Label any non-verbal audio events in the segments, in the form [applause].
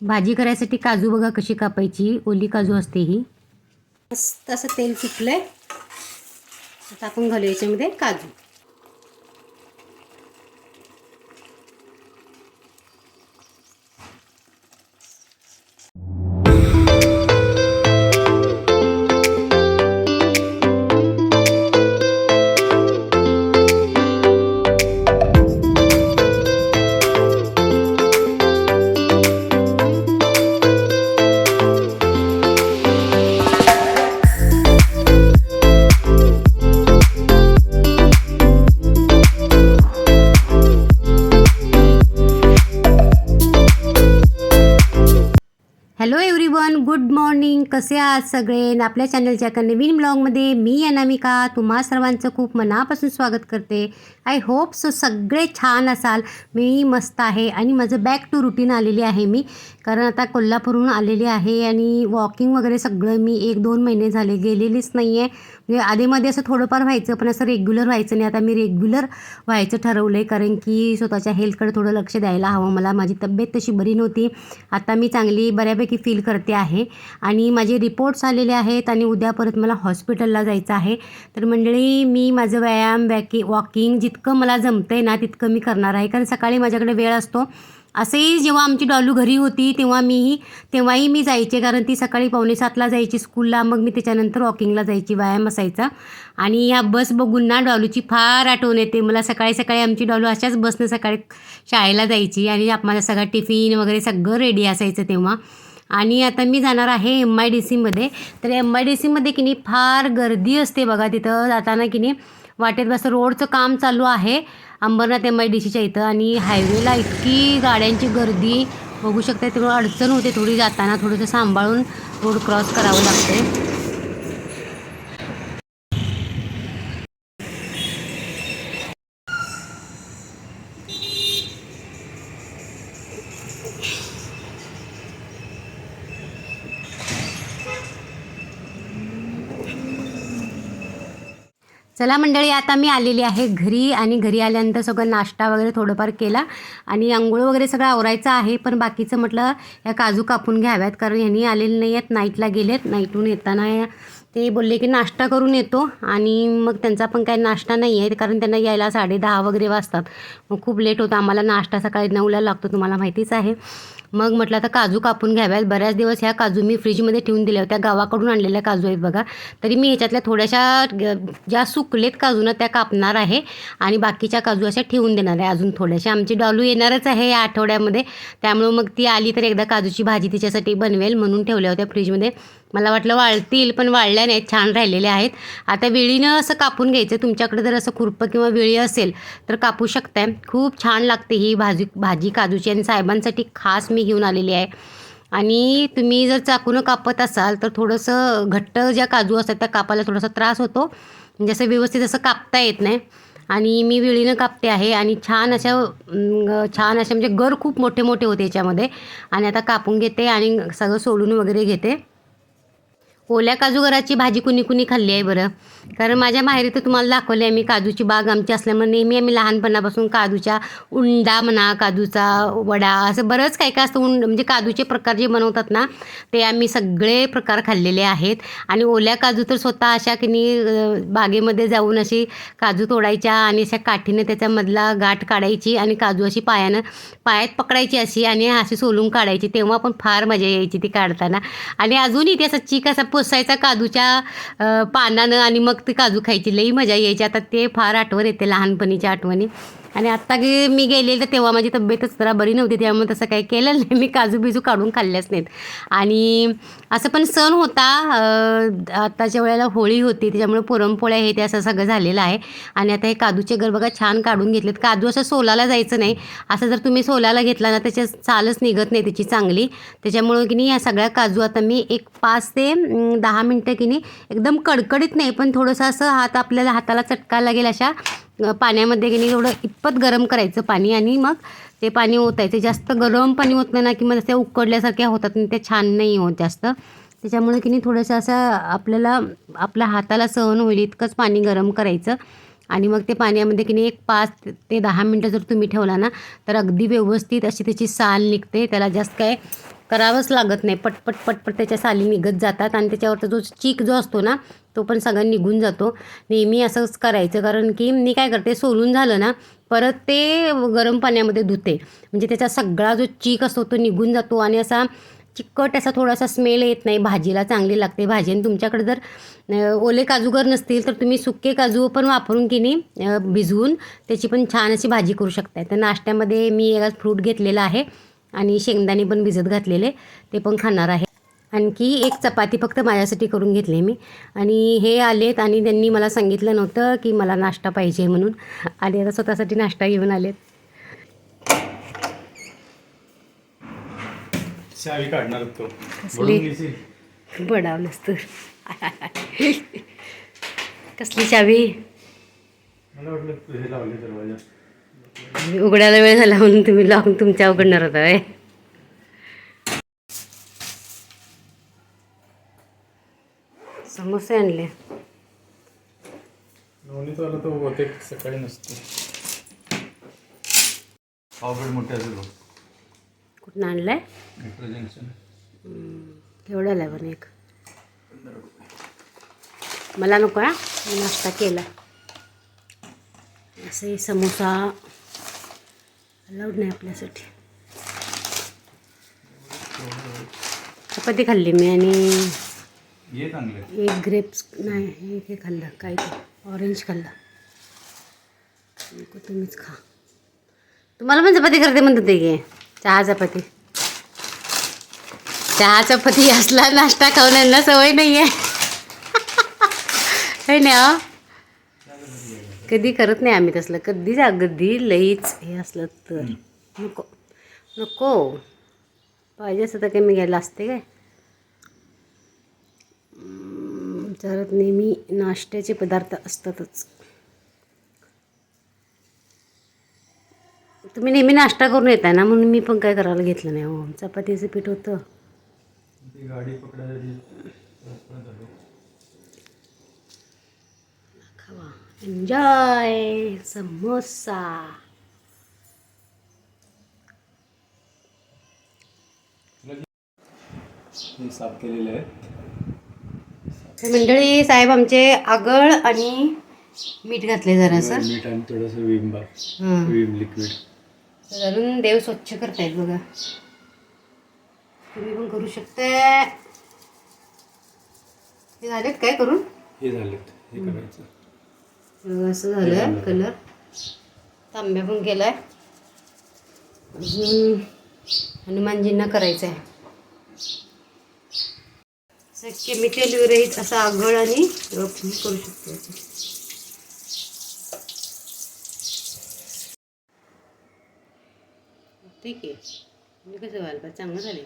भाजी करायसाठी काजू बघा कशी कापायची. ओली काजू असते ही. मस्त असं तेल सुटलं आहे आता आपण घालू याच्यामध्ये काजू. मॉर्निंग कसे आहात सगळे? आपल्या चॅनलच्या एका नवीन ब्लॉगमध्ये मी अनामिका तुम्हा सर्वांचं खूप मनापासून स्वागत करते. आय होप सो सगळे छान असाल. मी मस्त आहे. आणि माझं बॅक टू रुटीन आलेली आहे मी. कारण आता कोल्हापूरहून आलेली आहे आणि वॉकिंग वगैरे सगळं मी एक दोन महिने झाले गेलेलीच नाही आहे म्हणजे आधीमध्ये असं थोडंफार व्हायचं पण असं रेग्युलर व्हायचं नाही. आता मी रेग्युलर व्हायचं ठरवलं आहे कारण की स्वतःच्या हेल्थकडे थोडं लक्ष द्यायला हवं मला. माझी तब्येत तशी बरी नव्हती. आता मी चांगली बऱ्यापैकी फील करते आहे. आणि माझे रिपोर्ट्स आलेले आहेत आणि उद्या परत मला हॉस्पिटलला जायचं आहे. तर मंडळी मी माझं व्यायाम वॅकी वॉकिंग जितकं मला जमतं आहे ना तितकं मी करणार आहे. कारण सकाळी माझ्याकडे वेळ असतो. असंही जेव्हा आमची डॉलू घरी होती तेव्हा मीही तेव्हाही मी जायचे. कारण ती सकाळी पावणे सातला जायची स्कूलला मग मी त्याच्यानंतर वॉकिंगला जायची व्यायाम असायचा. आणि ह्या बस बघून ना डॉलूची फार आठवण येते. मला सकाळी सकाळी आमची डॉलू अशाच बसनं सकाळी शाळेला जायची. आणि माझा सगळा टिफिन वगैरे सगळं रेडी असायचं तेव्हा. आणि आता मी जाणार आहे एम आय डी सीमध्ये तर एम आय डी सीमध्ये की नाही फार गर्दी असते बघा तिथं जाताना की नाही. वाटेत बस रोडचं काम चालू आहे. अंबरनाथ एम आय डी सीच्या इथं. आणि हायवेला इतकी गाड्यांची गर्दी. बघू शकता तेवढं अडचण होते थोडी जाताना. थोडंसं सांभाळून रोड क्रॉस करावं लागते चला मंडळी आता मी आलेली आहे घरी आणि घरी आल्यानंतर सगळं नाश्ता वगैरे थोडंफार केला आणि आंघोळ वगैरे सगळं आवरायचं आहे पण बाकीचं म्हटलं या काजू कापून घ्याव्यात कारण ह्यांनी आलेले नाही आहेत नाईटला गेलेत नाईटहून येताना ते बोलले की नाश्ता करून येतो आणि मग त्यांचा पण काही नाश्ता नाही आहे कारण त्यांना यायला साडे दहा वगैरे वाजतात. मग खूप लेट होतं आम्हाला नाश्ता सकाळी नऊला लागतो तुम्हाला माहितीच आहे. मग म्हटलं आता काजू कापून घ्याव्यात. बऱ्याच दिवस ह्या काजू मी फ्रीजमध्ये ठेवून दिल्या होत्या. गावाकडून आणलेल्या काजू आहेत बघा. तरी मी ह्याच्यातल्या थोड्याशा ज्या सुकलेत काजू ना त्या कापणार आहे. आणि बाकीच्या काजू अशा ठेवून देणार आहे अजून थोड्याशा. आमची डॉलू येणारच आहे या आठवड्यामध्ये. त्यामुळं मग ती आली तर एकदा काजूची भाजी तिच्यासाठी बनवेल म्हणून ठेवल्या होत्या फ्रीजमध्ये. मला वाटलं वाळतील पण वाळल्या नाहीत छान राहिलेल्या आहेत. आता वेळीनं असं कापून घ्यायचं तुमच्याकडे जर असं खुरपं किंवा विळी असेल तर कापू शकताय. खूप छान लागते ही भाजी भाजी काजूची आणि साहेबांसाठी खास मी घेऊन आलेली आहे. आणि तुम्ही जर चाकूनं कापत असाल तर थोडंसं घट्ट ज्या काजू असतात त्या कापायला थोडासा त्रास होतो. म्हणजे असं व्यवस्थित असं कापता येत नाही. आणि मी विळीनं कापते आहे आणि छान अशा छान अशा म्हणजे गर खूप मोठे मोठे होते याच्यामध्ये. आणि आता कापून घेते आणि सगळं सोलून वगैरे घेते. ओल्या काजूगराची भाजी कुणी कुणी खाल्ली आहे बरं. कारण माझ्या माहेरी तर तुम्हाला दाखवली आहे मी काजूची बाग आमची असल्यामुळे नेहमी आम्ही लहानपणापासून काजूच्या उंडा म्हणा काजूचा वडा असं बरंच काय काय असतं उंड म्हणजे काजूचे प्रकार जे बनवतात ना ते आम्ही सगळे प्रकार खाल्लेले आहेत. आणि ओल्या काजू तर स्वतः अशा की बागेमध्ये जाऊन अशी काजू तोडायच्या आणि अशा काठीने त्याच्यामधला गाठ काढायची आणि काजू अशी पायानं पायात पकडायची अशी आणि अशी सोलून काढायची. तेव्हा पण फार मजा यायची ती काढताना. आणि अजूनही ते असं चीक असा पुसायचा काजूच्या पानानं आणि मग ते काजू खायची. लई मजा यायची. आता ते फार आठवण येते लहानपणीच्या आठवणी. आणि आत्ता गे मी गेले तर तेव्हा माझी तब्येतच जरा बरी नव्हती त्यामुळे तसं काही केलं नाही. मी काजू बिजू काढून खाल्ल्याच नाहीत. आणि असं पण सण होता आत्ताच्या वेळेला होळी होती त्याच्यामुळे पुरणपोळ्या हे ते असं सगळं झालेलं आहे. आणि आता हे काजूचे घर बघा छान काढून घेतलेत. काजू असं सोलाला जायचं नाही. असं जर तुम्ही सोलाला घेतला ना त्याच्या चालच निघत नाही त्याची चांगली. त्याच्यामुळं की नाही या सगळ्या काजू आता मी एक पाच ते दहा मिनटं की नाही एकदम कडकडीत नाही पण थोडंसं असं हात आपल्याला हाताला चटका लागेल अशा पाण्यामध्ये की नाही थोडं इतपत गरम करायचं पाणी आणि मग ते पाणी ओतायचं. जास्त गरम पाणी ओतलं ना की मग त्या उकडल्यासारख्या होतात आणि ते छान नाही होत जास्त. त्याच्यामुळे की नाही थोडंसं असं आपल्याला आपल्या हाताला सहन होईल इतकंच पाणी गरम करायचं. आणि मग ते पाण्यामध्ये की नाही एक पाच ते दहा मिनटं जर तुम्ही ठेवला ना तर अगदी व्यवस्थित अशी त्याची साल निघते. त्याला जास्त काय करावंच लागत नाही. पटपट पटपट त्याच्या साली निघत जातात. आणि त्याच्यावरचा जो चीक जो असतो ना तो पण सगळा निघून जातो. नेहमी असंच करायचं कारण की मी काय करते सोलून झालं ना परत ते गरम पाण्यामध्ये धुते. म्हणजे त्याचा सगळा जो चीक असतो तो निघून जातो आणि असा चिकट असा थोडासा स्मेल येत नाही. भाजीला चांगली लागते. भाजी आणि तुमच्याकडे जर ओले काजूगर नसतील तर तुम्ही सुके काजू पण वापरून की नाही भिजवून त्याची पण छान अशी भाजी करू शकताय. तर नाश्त्यामध्ये मी एक फ्रूट घेतलेला आहे आणि शेंगदाणे पण भिजत घातलेले ते पण खाणार आहे. आणखी एक चपाती फक्त माझ्यासाठी करून घेतली मी. आणि हे आलेत आणि त्यांनी मला सांगितलं नव्हतं की मला नाश्ता पाहिजे म्हणून. आणि आता स्वतःसाठी नाश्ता घेऊन आलेत. चावी काढणार तो कसली? भरून घेशील बडावलंच तर कसली चावी उघडायला वेळ झाला म्हणून तुम्ही लावून तुमच्या उघडणार होता सकाळी असेल बघ. कुठून आणलाय? मेट्रो जंक्शन केवढा आलाय पण एक. मला नको हा. मी नाश्ता केला. असे समोसा अलाउड नाही आपल्यासाठी. चपाती खाल्ली मी आणि चांगले. एक ग्रेप्स नाही एक हे खाल्लं काय ते ऑरेंज खाल्लं. नको तुम्हीच खा. तुम्हाला पण चपाती करते म्हणत होते की चहा चपाती. चहा चपाती असला नाश्ता खाऊन यांना सवय नाही आहे [laughs] है ना हो? कधी करत नाही आम्ही तसलं कधीच अगदी लईच हे असलं तर. नको नको. पाहिजे असं तर काही मी घ्यायला असते काय? आमच्यात नेहमी नाश्त्याचे पदार्थ असतातच. तुम्ही नेहमी नाश्ता करून येताय ना म्हणून मी पण काय करायला घेतलं नाही हो. चपातीचं पीठ होतं. खावा. एन्जॉय समोसा. हे साफ केलेले आहेत. मंडळी साहेब आमचे आगळ आणि मीठ घातले जरासं मीठ आणि थोडंसं विम बार. विम लिक्विड घालून देव स्वच्छ करतायत बघा. तुम्ही पण करू शकता हे झालेत काय करून? हे झालेत. हे करायचं. असं झालं कलर. तांब्या पण केलाय. अजून हनुमानजींना करायचं आहे केमिकल विरहित असा आगळ आणि रफ मी करू शकतो. ठीक आहे. म्हणजे कसं व्हायला पाहिजे? चांगलं झालं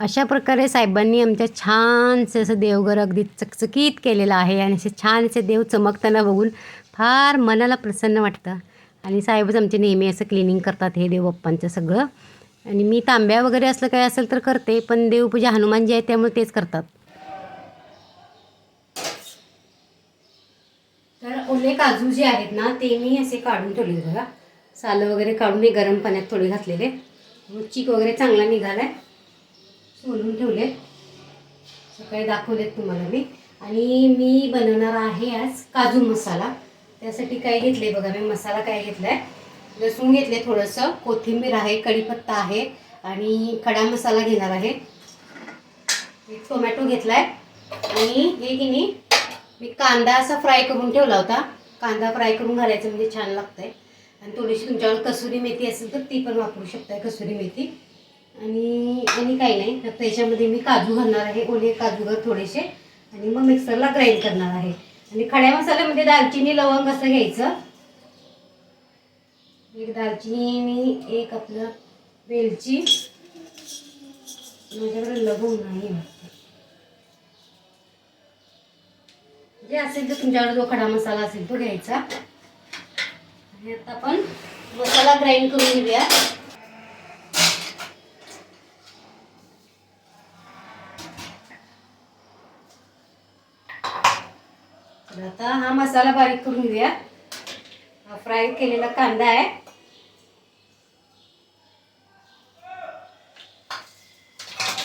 अशा प्रकारे साहेबांनी आमच्या छानसे असं देवघर अगदी चकचकीत केलेलं आहे आणि असे छानसे देव चमकताना बघून फार मनाला प्रसन्न वाटतं. आणि साहेबच आमचे नेहमी असं क्लिनिंग करतात हे देव बाप्पांचं सगळं. आणि मी तांब्या वगैरे असलं काय असेल तर करते पण देवपूजा हनुमान जी आहे त्यामुळे तेच करतात. तर ओले काजू जे आहेत ना ते मी असे काढून ठेवले बघा. सालं वगैरे काढून मी गरम पाण्यात थोडे घातलेले. चीक वगैरे चांगला निघालाय. सोलून ठेवले. सकाळी दाखवलेत तुम्हाला मी. आणि मी बनवणार आहे आज काजू मसाला. त्यासाठी काय घेतले बघा मी? मसाला काय घेतला आहे लसूण घेतले थोडंसं. कोथिंबीर आहे कढीपत्ता आहे आणि खडा मसाला घेणार आहे. एक टोमॅटो घेतलाय. आणि हे की नाही मी कांदा असा फ्राय करून ठेवला होता. कांदा फ्राय करून घालायचं म्हणजे छान लागतंय. आणि थोडीशी तुमच्यावर कसुरी मेथी असेल तर ती पण वापरू शकताय कसुरी मेथी. आणि आणि काही नाही तर त्याच्यामध्ये मी काजू घालणार आहे ओले काजू घाल थोडेसे. आणि मग मिक्सरला ग्राइंड करणार आहे. आणि खड्या मसाल्यामध्ये दालचिनी लवंग असं घ्यायचं. एक दालचिनी एक आपलं वेलची. माझ्याकडे लवंग नाही जे असेल तर तुमच्याकडे जो खडा मसाला असेल तो घ्यायचा. आणि आता आपण मसाला ग्राइंड करून घेऊया. आता हा मसाला बारीक करून घेऊया. हा फ्राय केलेला कांदा आहे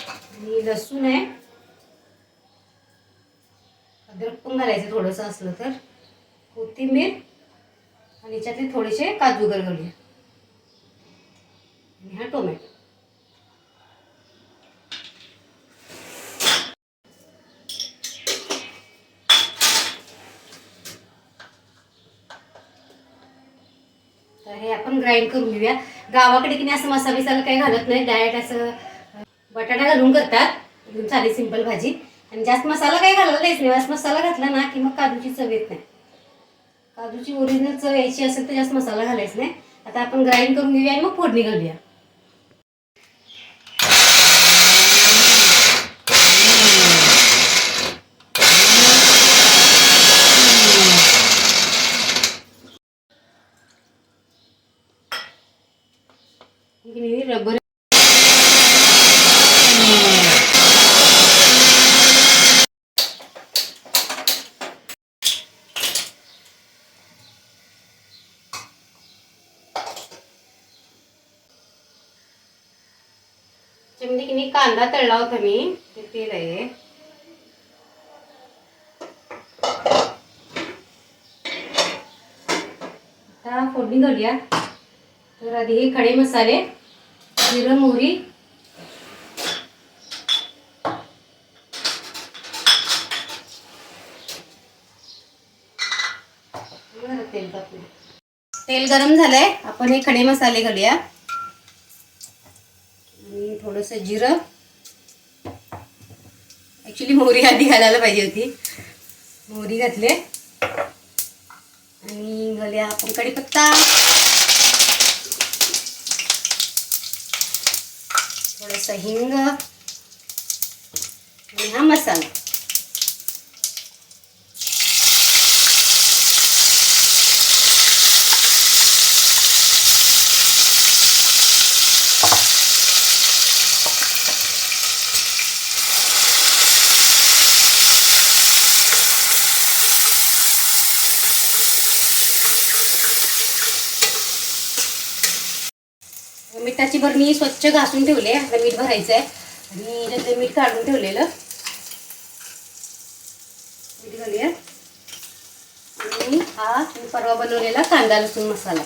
आणि लसूण आहे. अद्रक पण घालायचं थोडंसं असलं तर. कोथिंबीर आणि याच्यातले थोडेसे काजू गरगडले आणि हा टोमॅटो. तर हे आपण ग्राइंड करून घेऊया. गावाकडे की नाही असं मसा बिसाला काही घालत नाही. डायरेक्ट असं बटाटा घालून करतात. एकदम साधी सिंपल भाजी. आणि जास्त मसाला काही घालत नाहीच नाही. जास्त मसाला घातला ना की मग काजूची चव येत नाही. काजूची ओरिजिनल चव यायची असेल तर जास्त मसाला घालायच नाही. आता आपण ग्राइंड करून घेऊया आणि मग फोडणी घालूया. रबर त्याच्यामध्ये की नाही कांदा तळला होता मी. ते तेल आहे. आता फोडणी घालूया. तर आधी हे खडे मसाले जिरं मोहरी. तेल टाकूया. तेल गरम झालंय. आपण हे खडे मसाले घालूया. आणि थोडंसं जिरं. ॲक्च्युली मोहरी आधी घालायला पाहिजे होती. मोहरी घातले. आणि घालूया आपण कढीपत्ता. थोडंसं हिंग. आणि हा मसाला. मिठाची मी स्वच्छ घासून ठेवले आता मीठ भरायचं आहे आणि त्यातलं मीठ काढून ठेवलेलं. मीठ घालूया. आणि हा मी परवा बनवलेला कांदा लसूण मसाला.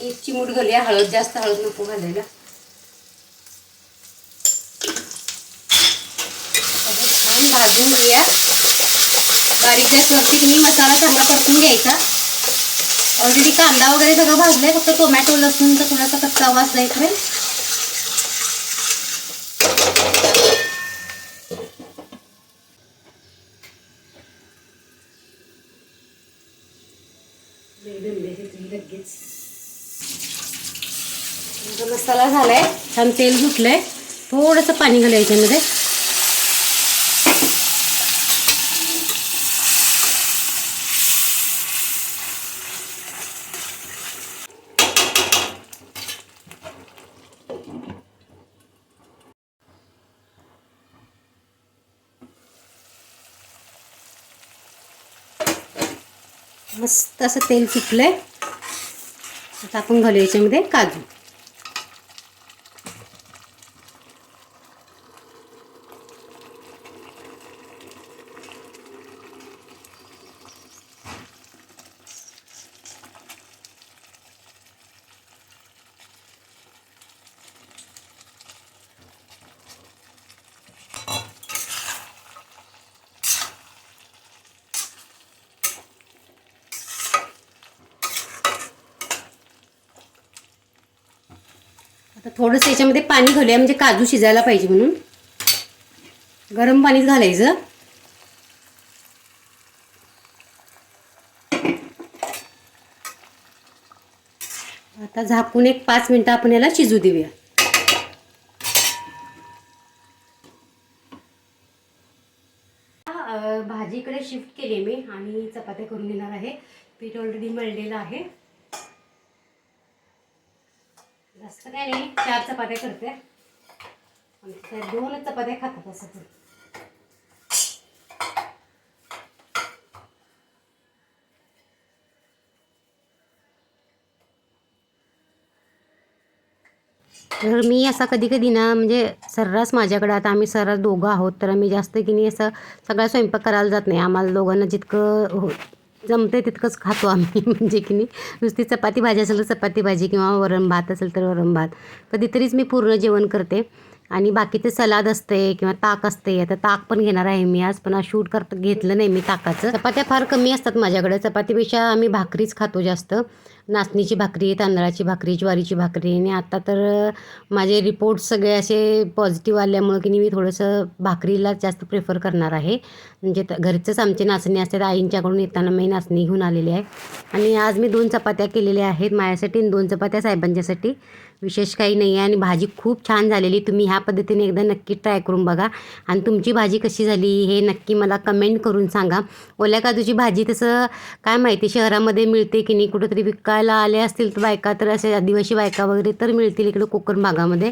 एक चिमूट घालूया. हळद जास्त हळद नको घालायला हे छान भाजून घेऊया. बारीक गॅसवरती तुम्ही मसाला चांगला परतून घ्यायचा. ऑलरेडी कांदा वगैरे सगळं भाजलंय. फक्त टोमॅटो लसूणचा थोडासा कच्चा वासला इकडे लगेच मसाला झालाय. छान तेल सुटलंय. थोडंसं पाणी घालायचं मस्त असं तेल सुटलंय आता आपण घालू याच्यामध्ये काजू. थोडंसं याच्यामध्ये पाणी घालूया म्हणजे काजू शिजायला पाहिजे म्हणून. गरम पाणीच घालायचं. आता झाकून एक पाच मिनटं आपण याला शिजू देऊया. भाजीकडे शिफ्ट केली मी आणि चपात्या करून घेणार आहे. पीठ ऑलरेडी मळलेलं आहे. जास्त काय नाही चार चपात्या करते. दोन चपात्या खातात असं तर. मी असा कधी कधी ना म्हणजे सर्रास माझ्याकडे आता आम्ही सर्रास दोघं आहोत तर आम्ही जास्त की नाही असं सगळा स्वयंपाक करायला जात नाही. आम्हाला दोघांना जितकं हो- जमते तितकंच खातो आम्ही. [laughs] म्हणजे की नाही नुसती चपाती भाजी असेल तर चपाती भाजी किंवा वरण भात असेल तर वरण भात. कधीतरीच मी पूर्ण जेवण करते. आणि बाकीचे सलाद असते किंवा ताक असते आता ताक पण घेणार आहे मी आज. पण आज शूट करत घेतलं नाही मी ताकाचं. चपात्या फार कमी असतात माझ्याकडे. चपातीपेक्षा आम्ही भाकरीच खातो जास्त. नाचणीची भाकरी तांदळाची भाकरी ज्वारीची भाकरी. आणि आता तर माझे रिपोर्ट सगळे असे पॉझिटिव्ह आल्यामुळं की नाही मी थोडंसं भाकरीला जास्त प्रेफर करणार आहे. म्हणजे घरचंच आमचे नाचणी असतात. आईंच्याकडून येताना मी नाचणी घेऊन आलेली आहे. आणि आज मी दोन चपात्या केलेल्या आहेत माझ्यासाठी आणि दोन चपात्या साहेबांच्यासाठी. विशेष काही नाही आहे. आणि भाजी खूप छान झालेली. तुम्ही ह्या पद्धतीने एकदा नक्की ट्राय करून बघा. आणि तुमची भाजी कशी झाली हे नक्की मला कमेंट करून सांगा. ओल्या काजूची भाजी तसं काय माहिती शहरामध्ये मिळते की नाही? कुठंतरी विकायला आले असतील तर बायका तर असे आदिवासी बायका वगैरे तर मिळतील इकडं कोकण भागामध्ये.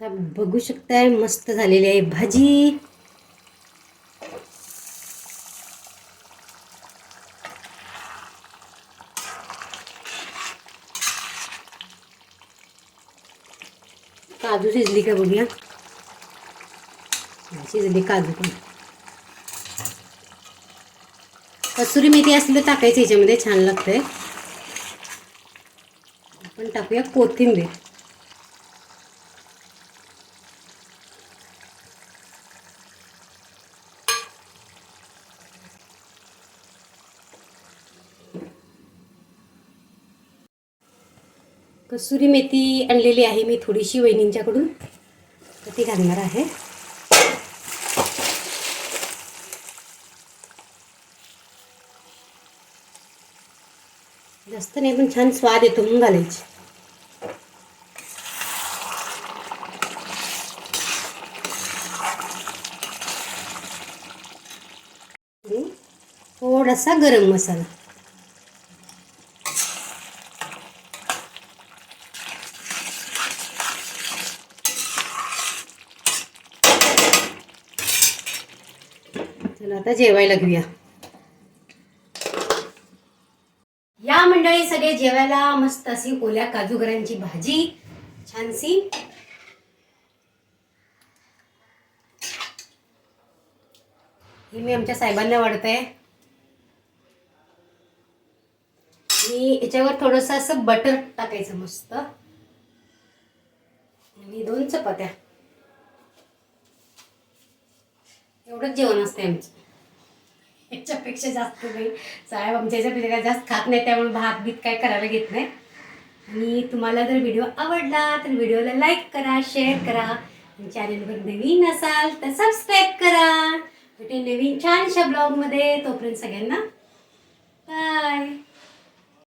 तर बघू शकताय मस्त झालेली आहे भाजी. काजू शिजली का बघूया? शिजली काजू पण. कसुरी मेथी असली तर टाकायची याच्यामध्ये छान लागतंय. आपण टाकूया कोथिंबीर. कसुरी मेथी आणलेली आहे मी थोडीशी वहिनींच्याकडून. तर ती घालणार आहे. जास्त नाही पण छान स्वाद येतो म्हणून घालायची. थोडासा गरम मसाला चला आता जेवायला घेऊया. या मंडळी सगळे जेवायला मस्त अशी ओल्या काजूगरांची भाजी. छानशी. ही मी आमच्या साहेबांना वाढते आणि याच्यावर थोडंसं असं बटर टाकायचं मस्त. आणि दोन चपात्या. एवढंच जेवण असते आमचं. याच्यापेक्षा जास्त नाही. साहेब आमच्या याच्यापेक्षा काय जास्त खात नाही त्यामुळे भात बीत काय करायला घेत नाही. आणि तुम्हाला जर व्हिडिओ आवडला तर व्हिडिओला लाईक करा शेअर करा. चॅनलवर नवीन असाल तर सबस्क्राईब करा. भेटेन नवीन छानशा ब्लॉगमध्ये. तोपर्यंत सगळ्यांना बाय.